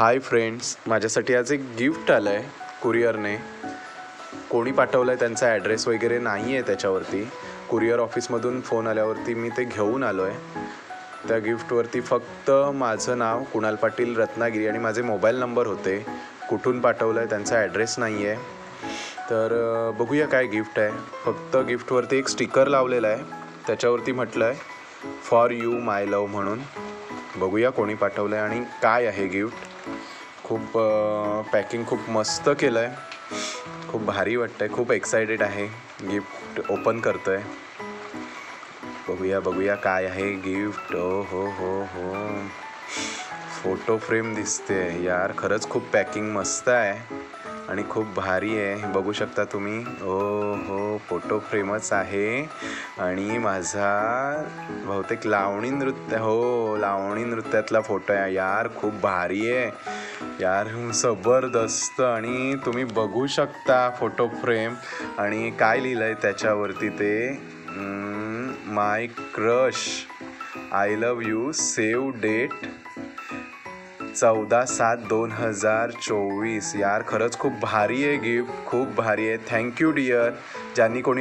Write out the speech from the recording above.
Hi friends माझ्यासाठी आज एक गिफ्ट आलं आहे कुरिअरने कोणी पाठवलं आहे त्यांचा ॲड्रेस वगैरे नाही आहे त्याच्यावरती कुरिअर ऑफिसमधून फोन आल्यावरती मी ते घेऊन आलो आहे त्या गिफ्टवरती फक्त माझं नाव कुणाल पाटील रत्नागिरी आणि माझे मोबाईल नंबर होते. कुठून पाठवलं आहे त्यांचा ॲड्रेस नाही आहे तर बघूया काय गिफ्ट आहे. फक्त गिफ्टवरती एक स्टिकर लावलेला आहे. त्याच्यावरती म्हटलं आहे फॉर यू माय लव म्हणून. बघूया कोणी पाठवलं आहे आणि काय आहे गिफ्ट खूप पॅकिंग खूप मस्त केलं आहे खूप भारी वाटतं आहे खूप एक्सायटेड आहे. गिफ्ट ओपन करतो आहे बघूया बघूया काय आहे गिफ्ट ओ हो हो हो. फोटो फ्रेम दिसते यार खरंच खूप पॅकिंग मस्त आहे. आणि खूप भारी आहे. बघू शकता तुम्ही. ओ हो. फोटो फ्रेमच आहे आणि माझा बहुतेक लावणी नृत्य हो लावणी नृत्यातला फोटो आहे. यार खूप भारी आहे. यार जबरदस्त. आणि तुम्ही बघू शकता फोटो फ्रेम. आणि काय लिहिलं आहे त्याच्यावरती ते? My crush. I love you save date. चौदा सात दोन हजार चोवीस. यार खरंच खूप भारी आहे गिफ्ट. खूप भारी आहे. थँक्यू डिअर ज्यांनी कोणी